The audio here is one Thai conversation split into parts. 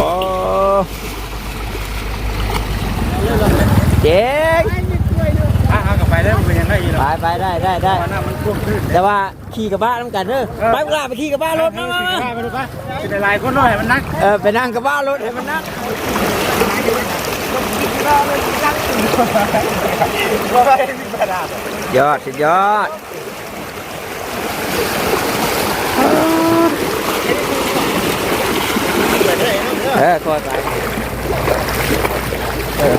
โอ้เจ๋งอะเอากลับไปแล้วมันเป็นยังไงอีกไปล่ะไปได้ได้ได้ตอนนั้นมันท่วมขึ้นแต่ว่าขี่กับบ้านน้ำกันเด้อเออไปเวลาไปขี่กับบ้านรถนะไปไปดูไปเป็นหลายคนหน่อยมันนักเออไปนั่งกับบ้านรถให้มันนั่งยอดสุดยอด เออคอยไปเออ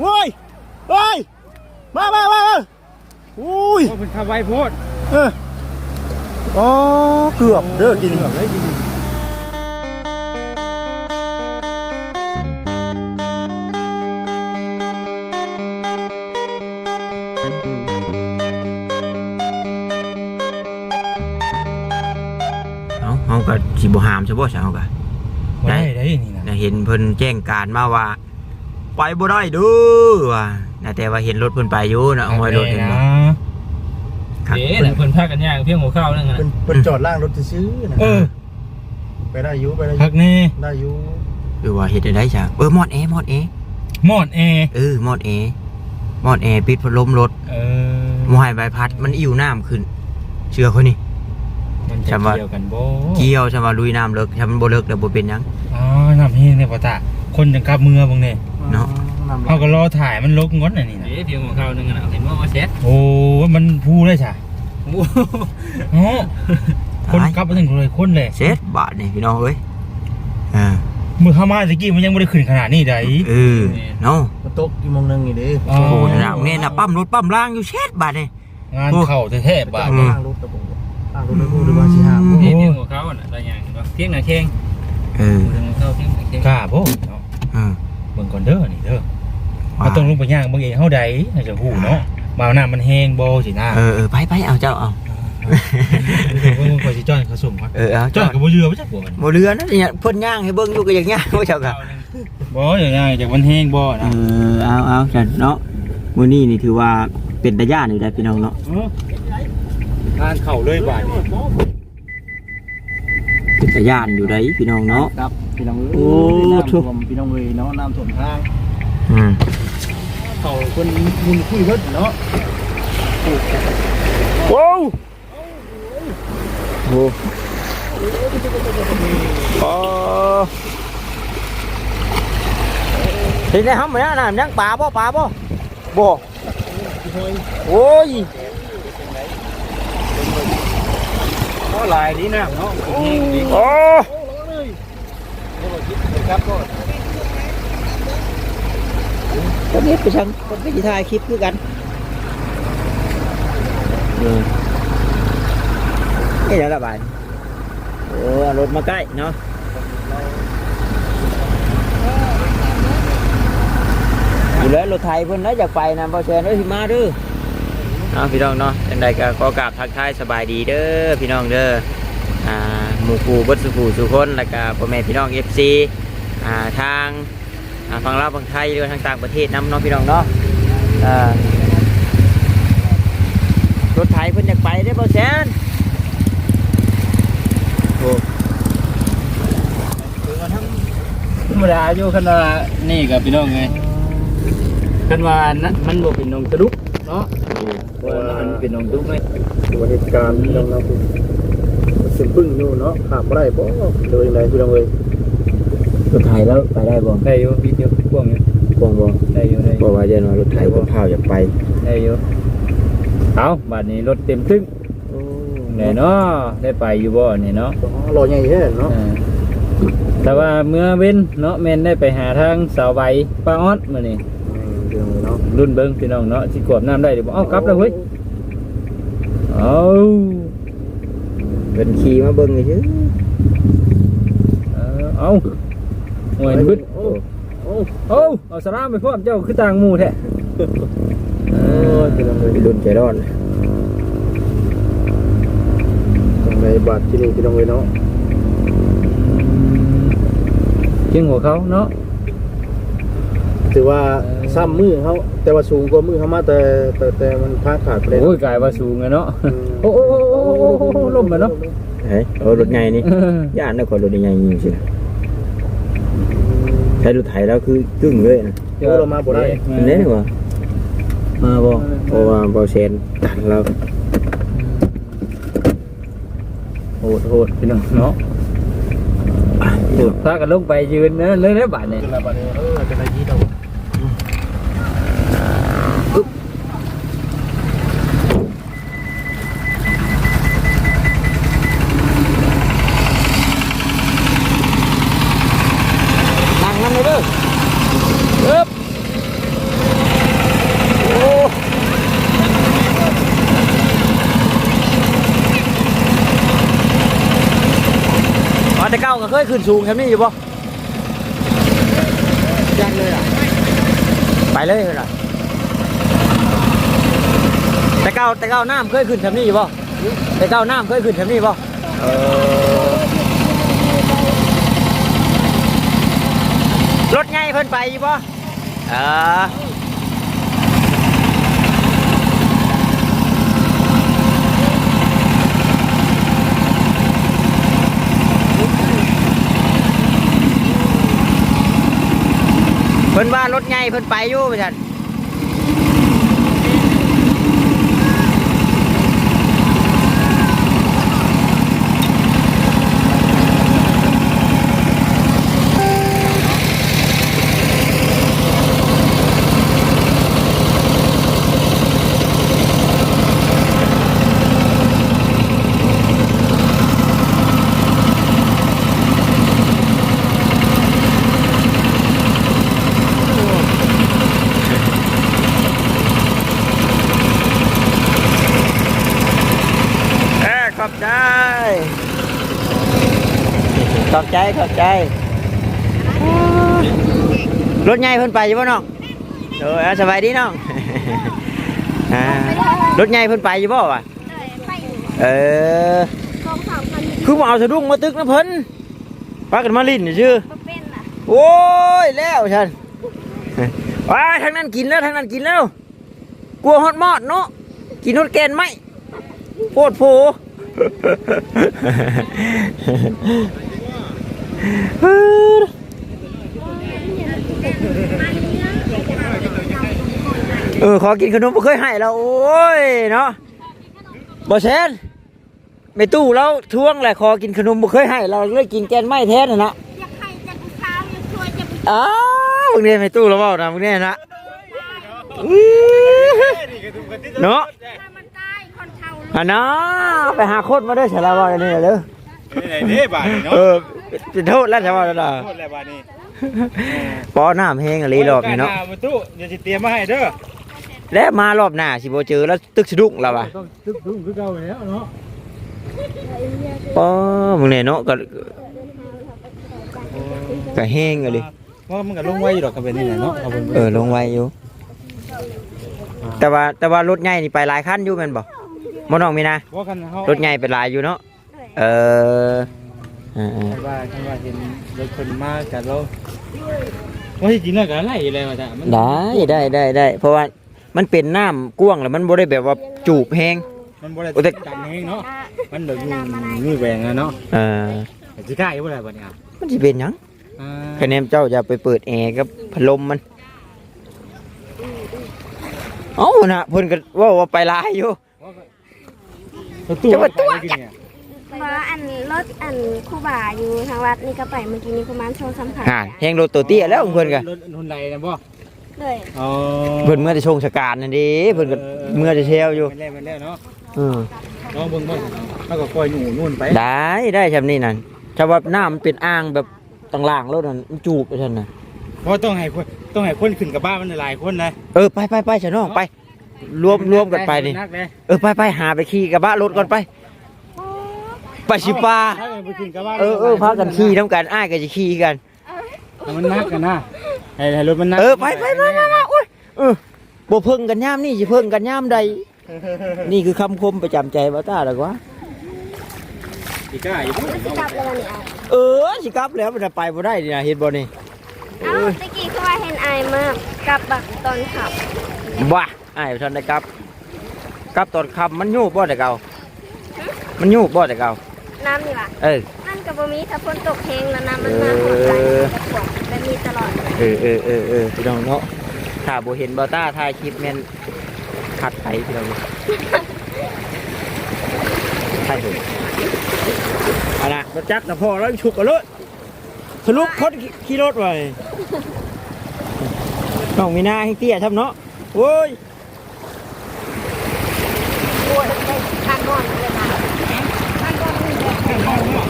โว้ยโว้ยมามามามาอุ้ย เพราะเป็นทำไวโพดเอออ๋อเกือบเด้อกินเอาเฮาก็สิบ่หามใช่บ่ใช่เฮาก็ ได้ ได้นี่นะน่ะเห็นเพิ่นแจ้งการมาว่า ไปบ่ได้เด้อว่าน่ะแต่ว่าเห็นรถเพิ่นไปอยู่น่ะเอาไว้รถเห็นบ่ ครับเอ๊ะแหละเพิ่นพากันย่างเพียงหัวเข้านั่นน่ะเป็นเป็นจอดล่างรถซื้อๆนะเออไปได้อยุไปได้อพัยุกนี่ได้อยุหรือว่าเฮ็ดได้จ้ะเออมอดแอร์มอดแอร์หมอดแอร์เออมอดแอร์มอดแอร์ปิดพัดลมรถเออบ่ให้ใบพัด มันอิ่วน้ำขึ้น เชื่อเขานี่ มันจะจำว่า เกี่ยวกันบ่เกี่ยวจะมาลุยน้ำเลิกถ้ามันบ่เลิกแล้วบ่เป็นหยัง อ๋อน้ำเฮงเนี่ยปะตะคนจังกลับเมืองบางเนี่ย เนาะเขาก็รอถ่ายมันลกงดน่ะนี่นะเอ๊ะเพียงหัวเข้านั่นน่ะเห็นว่าว่าเซ็ตโอ้มันพูได้จ้ะโอ้คนกลับมาถึงเลยคนเลยเสร็จบาทนี่พี่น้องเอ้ยอ่ามือเข้ามาตะกี้มันยังไม่ได้ขึ้นขนาดนี้ไดเออเนาะมันตกกี่โมงนึงนี่เด้อ๋อโอ้โหนะเนี่ยนะปั๊มรถปั๊มล่างอยู่เช็ดบาทนี่ งานเข่าแท้ๆบาดอืมล่างรถตะบงล่างรถไม่พูดหรือว่าสิหามโอ้เอ๊ะเพียงหัวเข้าน่ะได้ย่างเห็นบ่เพียงหน้าเข่งเออเพียงหัวเข้าเพียงหน้าเข่งกล้าบ่เนาะเออเบิ่งก่อนเด้อนี่เด้อ เขาต้องลงไปย่างเบิ่งเองเฮาใดน่าจะฮู้เนาะบ่าวน้ามันแห้งบ่สินะเออเออไปไปเอาเจ้าเอาเบิ่งก่อนสิจ้อยเขาส่งก่อนเออเอาจ้อเจ้ายก็บ่เรือบ่จักบ่มันบ่เรือนะเนี่ยเพิ่นย่างให้เบิ่งอยู่ก็อย่างย่างว่าเจ้าค่ะบ่อย่างง่ายจากมันแห้งบ่เอนะอเอาเอาจัดเนาะมื้อนี้นี่ถือว่าเป็นตาย่านอยู่ได้พี่น้องเนาะงานเข่าเลยบาดนี้เป็นตาย่านอยู่ได้พี่น้องเนาะครับพี่น้องโอ้น้ำทุท่กวมพี่น้องเลยเนาะน้ำท่วมทาง อืมเขาคนมุนคุยเบิดเนาะว้าวโอ้โอ้เห็นได้ห้ำไหมนะน้ำยังปลาบ่ปลาบ่บ่โอ้ยก็ลายนี้นะเนาะโอ้ ก็นี้ไปชังคนไม่ถ่ายคลิปคือกันนี่นี่แล้วละบาทโอ้เอารถมาใกล้เนาะอยู่แล้วรถไทยเพิ่นนะอยากไปนะบ่แซนเอ้ยสิมาเด้อเนาะพี่น้องเนาะจังใดก็ขอกราบทักทายสบายดีเด้อพี่น้องเด้ออ่าหมู่คู่เบิดสุขูสุคนแล้วก็พ่อแม่พี่น้อง FC อ่าทางอ่า ฝั่งลาวฝั่งไทยหรือว่าทางต่างประเทศนํเนาะพี่น้องเนาะอ่ารถไทยเพิ่นอยากไปได้อบ่แซนโอ้ธรรมดาอยู่คันว่านี่กับพี่น้องไงคันว่านะมันบ่เป็นนองกระดุกเนาะว่ามันเป็นนองกระดุกไงวันเหตุการณ์พี่น้องเราเสียงพึ่งอยู่เนาะขามบ่ได้บ่เลยไหนพี่น้องเลย รถไทยแล้วไปได้บ่ได้อยู่พี่เดียวพวกนี้บ่บ่ได้อยู่ได้บ่ว่าจะว่ารถไทยเพิ่นพาอยากไปได้อยู่เอาบัดนี้รถเต็มทึ่งไหนเนาะได้ไปอยู่บ่นี่เนาะอ๋อรอใหญ่แท้เนาะอ่าแต่ว่าเมื่อเว้นเนาะแม่นได้ไปหาทางสาวใบป้าออดมื้อนี้เรื่องเนาะรุ่นเบิ่งพี่น้องเนาะสิกวบน้ำได้เดี๋ยวบ่เอากลับแล้วเว้ยเอาเป็นขี่มาเบิ่งซื่อเอาเอา หวยบึดโอ้โอ้เอาสลามไปพร้อมเจ้าคือต่างหมู่แท้เอออพี่น้องเลยเป็นรุ่นใจร้อนตรงในบาทที่นี่พี่น้องเลยเนาะเจียงหัวเขาเนาะถือว่าซ้ำมือเขาแต่ว่าสูงกว่ามือเขามาแต่แต่แต่มันพาขาดไปเลยโอ้ยกลายว่าสูงอะเนาะโอ้โอ้โอ้โอ้โอ้โอ้โอ้ล่มอะเนาะเฮ้ยโอ้รถใหญ่นี่ย่านนคนรถใหญ่จริงสิ ใช้รถไถแล้วคือกึ่งเลยนะโอ้เรามาบ่ได้เป็นเล่นวะมาบ่เพราะว่าเบาเชนตันแล้วโหดโหดพี่น้องเนาะโหดพากันลงไปยืนนะเลยได้บาทเนี่ยเป็นอะไรบาดนี้เออเป็นอะไรยี่เรา นั่งนั่นเลยเด้อเอ๊บโอ้อ๋อแต่เก้าก็เคย ขึ้นสูงแค่นี้อยู่ป่ะยังเลยอะ ไปเลยเหรอแต่เก้าแต่เก้าน้ำเคยขึ้นแถวนี้อยู่ป่ะแต่เก้าน้ำเคยขึ้นแถวนี้ป่ะเออรถไงเพิ่นไปอยู่ป่ะเออ พิ่นว่ารถไงเพิ่นไปอยู่ไปท่านเออขอบใจ ขอบใจขอบใจรถไงเพิ่นไปอยู่ป่ะน้องเออเอาสบายดีน้องอ่ารถไงเพิ่นไปอยู่ป่ะวะไปอยู่เออสองสามพันคือบ่เอาสะดุ้งมาตึกนะเพิ่นพากันมาลิ้นนี่ชื่อมาเป็นอะโอ้ยแล้วฉันว้ายทางนั้นกินแล้วทางนั้นกินแล้ว กลัวฮอดมอดเนาะกินฮอดแกนไหมโพดโผ เออขอกินขนมบ่เคยให้เราโอ้ยเนาะบ่เชนไม่ตู้เราทวงแหละขอกินขนมบ่เคยให้เราเลยกินแกนไหมแท้น่ะนะอยากให้จะกูข้าวอยากช่วยจะไปอ้าวมึงเนี่ยไม่ตู้แล้วเปล่านะมึงเนี่ยนะเนาะถ้ามันตายคนเท่าลูกอะเนาะไปหาโคตรมาด้วยฉลาดว่าเนี่ยเด้อ ไหนเด้บาดนี่เนาะเออเป็นโทษแล้วใช่ไหมล่ะโทษแล้วบาดนี้ปอน้ำแห้งอะไรรอบนี้เนาะประตูเดี๋ยวสิเตรียมมาให้เด้อและมารอบหน้าสิบ่เจอแล้วตึกสะดุ้งแล้วว่ะต้องตึกทุ่งคือเก่าแล้วเนาะปอมึงเนี่ยเนาะก็ก็แห้งเลยว่ามันก็ลงไว้อยู่ดอกก็เป็นนี่แหละเนาะเอาเบิ่งเออลงไวอยู่ แต่ว่าแต่ว่ารถใหญ่นี่ไปหลายคันอยู่แม่นบ่บ่น้องมีนะว่าคันเฮารถใหญ่เป็นหลายอยู่เนาะ เอออ่าๆ ว่าคันว่าเห็นรถคนมากับเราว่าที่จริงแล้วก็ไล่อะไรมาจ้ะมันได้ได้ได้ได้เพราะว่ามันเป็นน้ำกว้างแล้วมันบ่ได้แบบว่าจูบแห้ง มันบ่ได้โอ้แต่กันเองเนาะมันแบบอยู่มือแหวงอะเนาะเออแต่สิกล้าอยู่บ่ได้บัดนี้อะมันสิเป็นหยังอ่าคะแนนเจ้าอย่าไปเปิดแอร์กับพัดลมมันเอ้าน่ะเพิ่นก็เว่าว่าไปหลายอยู่ประตูจะมาตัวไปกินเนี่ย เพราะอันรถอันคู่บ่าอยู่ทางวัดนี่ก็ไปเมื่อกี้นี้ประมาณโชว์สัมผัสห่านแห้งรถตัวเตี้ยแล้วของเพิ่นก็รถหุ่นใดนะบ่เลยอ๋อเพิ่นเมื่อจะชงสการนั่นเดิเพิ่นก็เมื่อจะเชลอยู่มันแล้วมันแล้วเนาะอือลองเบิ่งเบิ่งเขาก็ปล่อยหนูนู่นไปได้ได้ชำนี้นั่นถ้าว่าน้ำมันเป็นอ่างแบบต่างล่างรถนั่นมันจูบไปซั่นน่ะเพราะต้องให้คนต้องให้คนขึ้นกับบ้านมันหลายคนนะเออไปไปไปฉันน้องไปรวมรวมกันไปนี่นักเลยเออไปไปหาไปขี่กระบะรถก่อนไป ไปชิปาถ้าไปขึ้นกับบ้านเออเออพากันขี่น้ำกันอ้ายก็จะขี่กันให้มันนักกันนะให้ให้รถมันนักเออไปไปมามามาโอ้ยเออบ่เพิ่งกันยามนี่สิเพิ่งกันยามใด นี่คือคำคมประจำใจบ่ตาดอกวะอีกล้าอยู่มันสิกลับแล้ววันนี้อะเออสิกลับแล้วมันจะไปบ่ได้นี่นะเห็นบ่นี่เอ้าตะกี้คือว่าเห็นอายมากกลับบักตอนขับบ้าอ้ายบ่ทันได้กลับกลับตอนค่ำมันยูบบ่แต่เก่ามันยูบบ่แต่เก่า น้ำนี่ล่ะเออนั่นกับบ่มีถ้าฝนตกแห้งแล้วน้ำมันมาหมดใจเออจะขวดแบบนี้ตลอดเออเออเออเออพี่น้องเนาะถ้าบ่เห็นบ่ต้าถ่ายคลิปแม่นขัดไผพี่น้องใช่เลยเอาล่ะรถจักรนะพ่อแล้วฉุกกันเลยสรุปคนขี่รถไว้น้องมีหน้าให้เตี้ยทำเนาะโว้ย ปวดได้ทางนอนเลยนะทางนอนนี่แหละ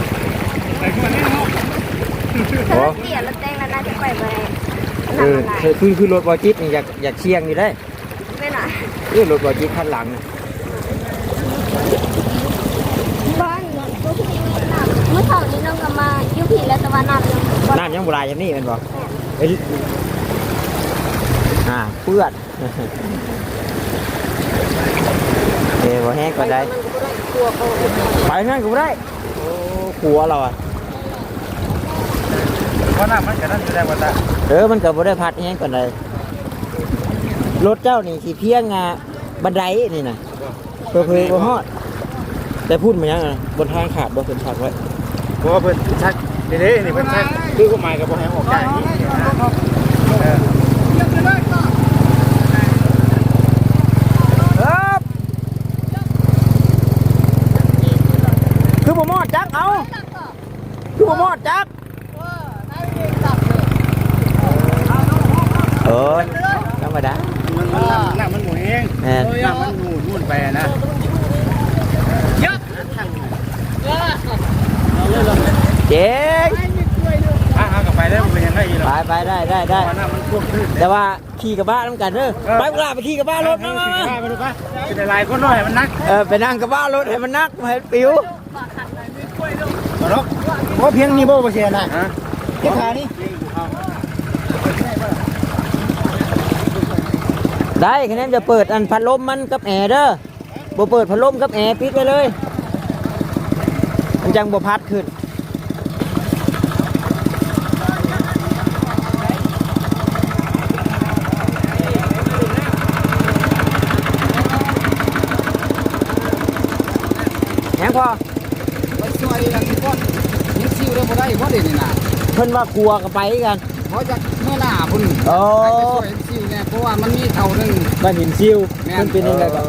โอ้ เสียแล้วแจ้งแล้วน่าจะไปไปเออคือคือคือรถบอจิตนี่อยากอยากเชียงอยู่ได้ไม่หน่อยเออรถบอจิตคันหลังนะบ้านเมื่อเช้านี้น้องก็มายุพีแล้วต่ว่าน้ำยังบ่น้ำยังโบราณอย่างนี้แมันบอกเอ้ยอ่าเพื่อนเอ้ยบ่แห้งก็ได้ไปนั่นก็ได้โอ้ขัวเราอะ เพราะน้ำมันจะนั่นจะได้บ่ตาเออมันก็บ่ได้พัดแห้งก่อนเลยรถเจ้านี่สิเพียงอะบันไดนี่น่ะเพื่อๆบ่ฮอดแต่พูดมายังอะบนทางขาดบ่เพิ่นพักไว้เพราะว่าเพิ่นชักนี่เด้นี่เพิ่นชักคือก็หมายกับบ่ให้ออกได้นี่เออครับคือบ่มอดจักเอาคือบ่มอดจัก เออธรรมดามันมันน้ำมันหมุนเองแม่นน้ำมันหมุนมุ่นไปอะนะเจ๋งถ้าหากลับไปแล้วมันเป็นยังไงอีกหรอไปไปได้ได้ได้เพราะน้ำมันท่วมขึ้นแต่ว่าขี่กับบ้านน้ำกันเด้อไปกลาไปขี่กับบ้านรถมามามาไปดูป่ะเป็นอะไรคนน้อยมันนักเออไปนั่งกับบ้านรถให้มันนักมาให้ปิวมาเนาะเพราะเพียงนี้บ่บ่เสียนะฮะเก็บขานี่ ได้คะแนนจะเปิดอันพัดลมมันกับแอร์เด้อบ่เปิดพัดลมกับแอร์ปิดไปเลย มันจังบ่พัดขึ้นแหงพอสวัสดีนะทุกคนยังซิวได้บ่ได้บ่เด่นนี่นะเพิ่นว่าครัวก็ไปกันเพราะจากเมื่อหน้าพุ่นโอ้ไปช่วยซิวเนี่ยเพราะว่ามันมีเท่าหนึง บ้านหินซิวแม่น มันเป็นยังไงก็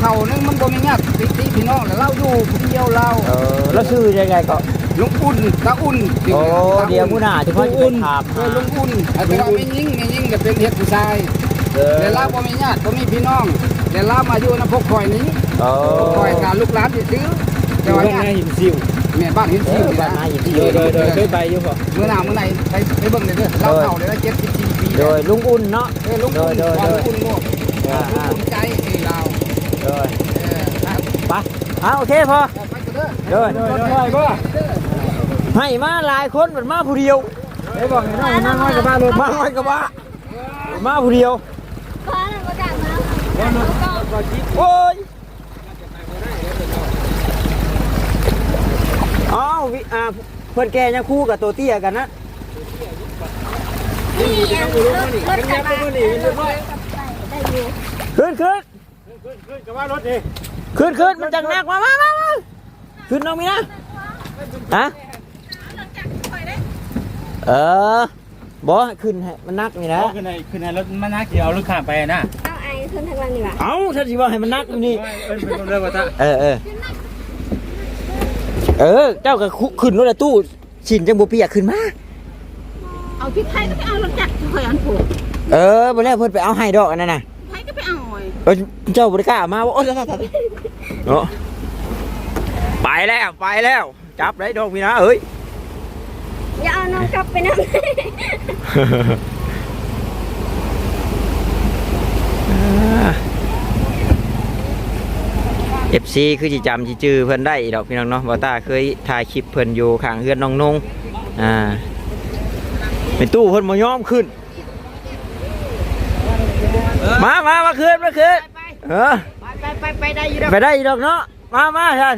เท่าหนึงมันบ่มีญาติพี่พี่น้องแล้วเราอยู่คนเดียวเราเออแล้วชื่อยังไงก็ลุงอุ่นตาอุ่นโอ้เดี๋ยวมื้อหน้าที่พ่อจะไปถามเออลุงอุ่นแต่ว่าไม่ยิ่งไม่ยิ่งก็เป็นเฮ็ดผู้ชายเออแต่เราบ่มีญาติบ่มีพี่น้องแต่เรามาอยู่นำพวกข่อยนี้โอ้พวกข่อยการลูกหลานซื้อแต่ว่าญาติหินซิวแม่บ้านเห็นเอซิวอนี่บ้านนะนาหินซิโดว ยโดยโดยเคยไปอยู่ป่ะเมื่อหน้าเมื่อไหร่ไปไปเบิ่งเลยเด้อเราเฒ่าเลย74ปีโดยลุงอุ่นเนาะเออลุงอุ่นโดยโดยความอุ่นโลกอ่าอ่าอุ่นใจเอ้เราโดยเออครับไปเอาโอเคพอไปกันเด้อโดยโดยก็ให้มาหลายคนมันมาผู้เดียวได้บอกให้น้องนั่งน้อยกับบ้านรถมาน้อยกับว่ามาผู้เดียวเพราะนั่นก็ดังนะโอ้ย อ้าววิอ่าเพื่อนแกยังคู่กับตัวเตี้ยกันนะนี่อันรถรถกระบะได้อยู่ขึ้นขึ้นขึ้นกับว่ารถดิขึ้นขึ้นมันจังหนักมามามาขึ้นน้องมีนะฮะเออบอขึ้นให้มันนักนี่นะขึ้นในขึ้นในรถมันนักเดี๋ยวเอาลูกข้ามไปนะต้องไอ้ขึ้นทางล่างดีกว่าเอ้าฉันสิว่าให้มันนักนี่เอิ้นเอเออ เออเออ เจ้าก็คุขึ้นรถอะตู้ชินจังบ่เปียกขึ้นมา เอาที่ไทยก็ไปเอารถจักรคอยอันผูกเออบ่แล้วเพิ่นไปเอาให้ดอกอันนั้นน่ะไทยก็ไปเอาไอ้เออเจ้าบ่ได้กล้ามาบ่โอ้ยตายๆๆเนาะไปแล้วไปแล้ว จับได้ดอกพี่นะเอ้ย อย่าเอาน้องกลับไปนั่ง เอฟซีคือจิจำจิจือเพิ่นได้ดอกพี่น้องเนาะบอต้าเคยถ่ายคลิปเพิ่นอยู่ข้างเฮือนน้องนงอ่าเป็นตู้เพิ่นมายอมขึ้นเอมามามาคืนมาคืนเออไปไปไปได้อยู่แล้วไปได้อีดอกเนาะมามาท่าน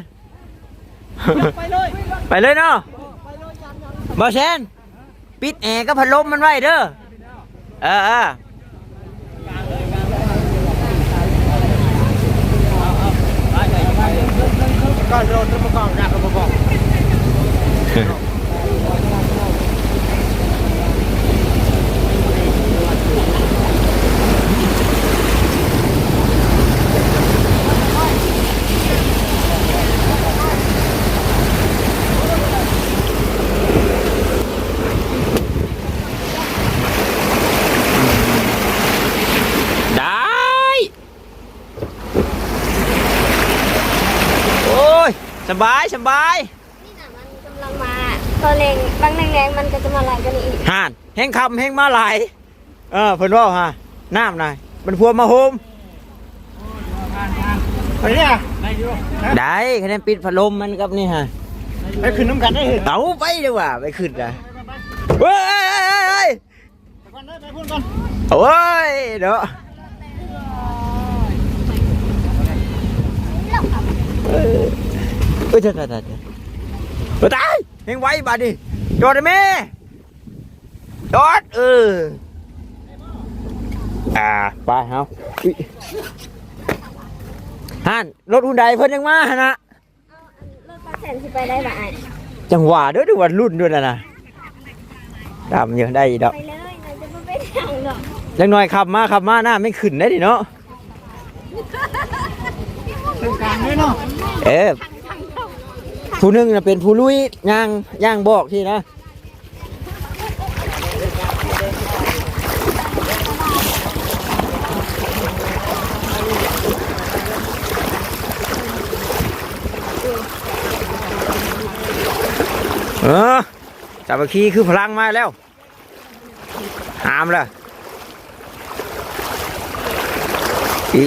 ไปเลยไปเลยเนาะบอเชนปิดแอร์ก็พัดลมมันไว้เด้อเออเออ ก่อนโดนตัวก่อนนะตัวก่อน ได้ โอ้ย สบายสบายนี่น่ะมันกำลังมาตอนแรงบางแรงๆมันก็จะมาแรงกันอีกห่านแห้งคำแห้งมาไหลายเออเพิ่นว่าฮะน้ำหน่อยมันพัวมาโฮมไปเนี่ยได้คะแนนปิดพัดลมมันกับนี่ฮะไปขึ้นน้ำกันได้เหรอเต๋าไปดีกว่าไปขึ้นนะเฮ้ยเฮ้ยเฮ้ยเฮ้ยไปก่อนได้ไปพูดก่อนโอ้ยเด้อเออ เอ้ยเดี๋ยวเดี๋ยวเดี๋ยวเดี๋ยวตายเฮงไว้บาดดิจอดได้ไหมจอดเอออ่าไปเฮาอุ๊ยฮันรถหุ่นใดเพิ่นยังมาหั่นนะรถปลาแสนสิไปได้บ่ไอ้จังหวะเด้อดูว่ารุ่นด้วยนะนะดำยังได้อีกดอกไปเลยมันจะไม่ไปทางหรอกยังน้อยขับมาขับมาหน้าไม่ขึ้นได้ดิเนาะเป็นกลางด้วยเนาะเออ ผู้หนึงนะเป็นผู้ลุยย่างย่างบอกที่นะเออจับคีคือพลังมาแล้ว หามเลยอี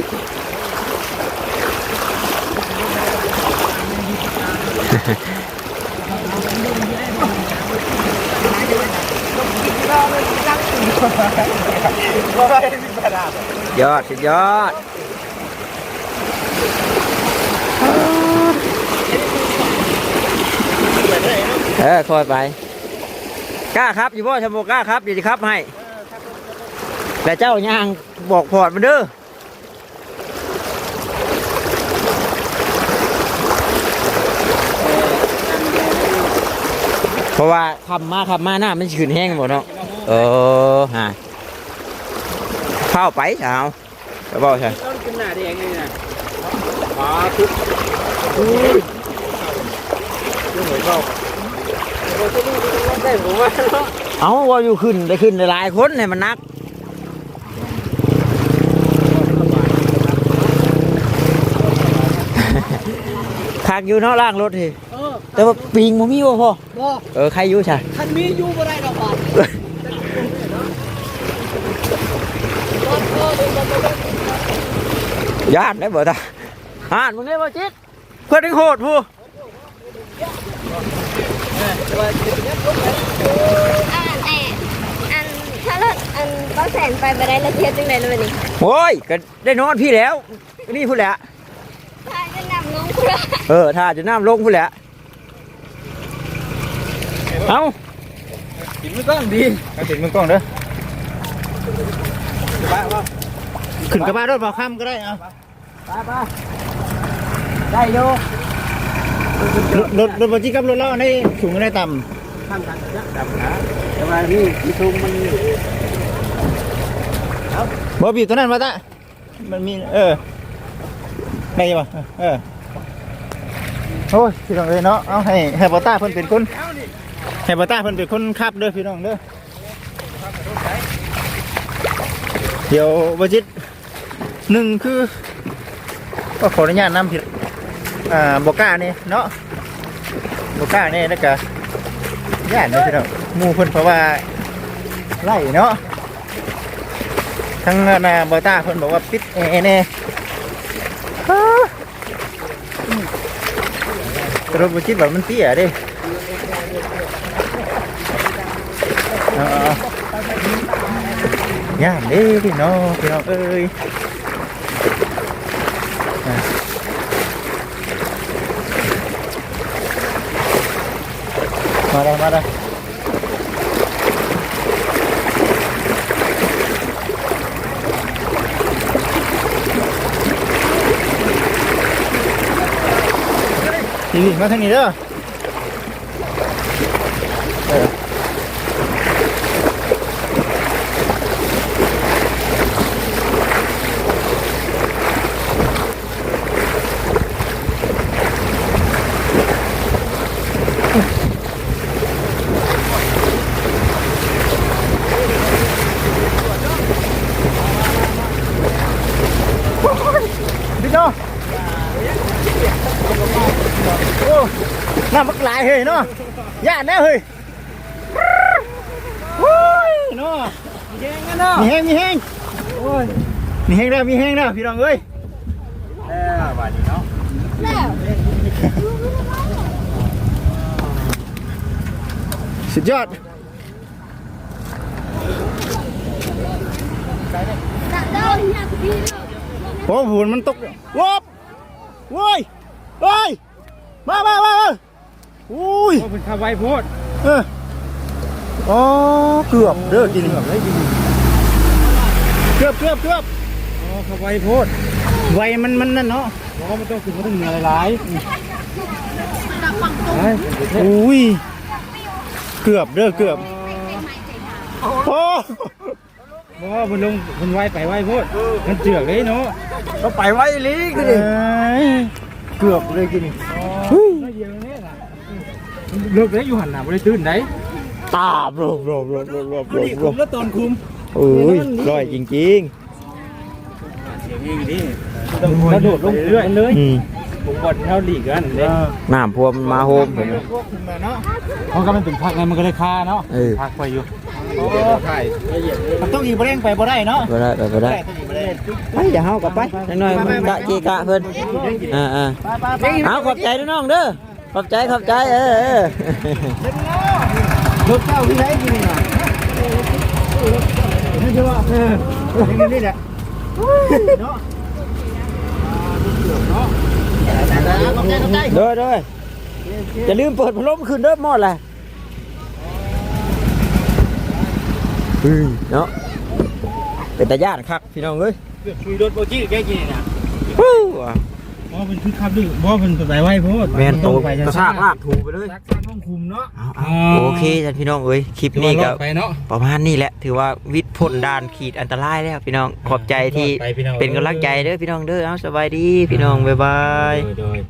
ยอดสุดยอดเออคอยไปกล้าครับอยู่บ่ชมโมกล้าครับเดี๋ยวจะครับให้แต่เจ้าย่างบอกพอดมันเด้อ เพราะว่าขับมาขับมาหน้ามันสิขึ้นแห้งหมดเนาะเออฮะเข้าไปเช้าไปบอกใช่ต้นกินหน้าแดงนี่นะเอาว่าอยู่ขึ้นได้ขึ้นได้หลายคนเนี่ยมันนักขากอยู่เนาะล่างรถทีเออแต่ว่าปิงมันมีบ่พอ บ่เออใครอยู่ใช่คันมีอยู่บ่ได้ดอกบาทญาติได้บ่ตาอ่านมึงได้บ่จิตเพื่อนถึงโหดผู้อ่านแอนอันถ้ารถอันปลาแสนไปไปได้ละเทียบจังไดเลยวันนี้โอ้ยก็ได้นอนพี่แล้วนี่พูดแหละถ้าจะนำน้องคุณละเออถ้าจะน้ำลงพูดแหละ เอากินมือก้อนดีเอาติดมือกล้องเด้อขึ้นกระบะรถบ่ข้ามก็ได้เอาไปไปได้อยู่รถรถรถบ่จิกับรถเราในสูงในต่แต่ว่าพี่พี่ทุ่งมันำบ่บีบตัวนั้นมาตะมันมีเออได้ยังบ่เออโอ้ยพี่น้องเอ้ยเนาะเอาให้ให้บอต้าเพิ่นเป็นคน ให้บต้าเพิ่นเป็นคนขับเด้อพี่น้องเด้อเดี๋ยวบ่จิตหนึ่งคือก็ขออนุญาตนำผิดอ่าบอก้านี่เนาะบอก้านี่แล้วก็ญาติเนาะพี่น้องมูเพิ่นเพราะว่าไล่เนาะทั้งนาบอต้าเพิ่นบอกว่าปิดแอร์แน่ฮ่าแต่รถบุจิตแบบมันเตี้ยเด้ เอาย่านเด้พี่น้องพี่น้องเอ้ยอะมาได้มาได้นี่มาทางนี้เด้อเออ พี่น้องโอ้น้ำมักหลายเฮ้ยเนาะย่านแน่เฮ้ยโอ้ยเนาะมีแห้งมีแห้งโอ้ยมีแห้งแล้วมีแห้งแล้วพี่น้องเอ้ยแล้วบาดนี้เนาะแล้วสุดยอดโอ้โหมันตกวบโว้ยโอ้ยมามามา อุ้ยว่าเป็นข้าวไวโพดเอออ๋อเกือบเด้อกินเกือบเกือบเกือบอ๋อข้าวไวโพดไวมันมันนั่นเนาะเพราะว่ามันต้องถึงมันต้องเหนื่อยหลายอุ้ยเกือบเด้อเกือบโอ้เพราะว่ามันลงมันไวไปไวโพดมันเจือกเลยเนาะก็ไปไว้ลีกเอ้ยเกือบเลยกินน้อยเดียวเนี่ยน่ะ เลิกได้อยู่หันหน้าบ่ได้ตื่นได้ตาบรบรบรบรบรบรบนี่รคุบมแล้วตอนคุมโอ้ยร่อยจริงเสียงอีกดิต้องกระโดดลงเรื่อยเลยๆอืมผมบอลเท่าลีกกันเด้น้ำพวมมาโฮมเพราะก็มันเป็นพักไงมันก็เลยคาเนาะเออพักไปอยู่มันต้องอีกบ่เร่งไปบ่ได้เนาะไปได้ไปไปได้ไปเดี๋ยวเฮากลับไปจักหน่อยมันกะจีกะเพิ่นอ่าอ่าเอาขอบใจด้วยน้องเด้อ ขอบใจขอบใจเออเออรถเจ้าที่ไหนกินน่ะนี่ใช่ป่ะเออนี่แหละเนาะเด้อเด้ออย่าลืมเปิดพัดลมคืนเด้อหมดเลยเฮ้ยเนาะเป็นตาญาติคักพี่น้องเอ้ยคุยรถโบจี้แกกินน่ะฮู้ว่ะ บ่เป็นคือขับดิบ่เป็นไปไวโพดแมนโตไปกระชากลากถูไปเลยรักษาต้องคุมเนาะเอาๆโอเคจ้ะพี่น้องเอ้ยคลิปนี้ก็ไปเนาะประมาณนี้แหละ ถือว่าวิทย์พ้นด่านขีดอันตรายแล้วพี่น้องขอบใจที่ไปพี่น้องเป็นกำลังใจเด้อพี่น้องเด้อเอาสบายดีพี่น้องบ๊ายบายโดย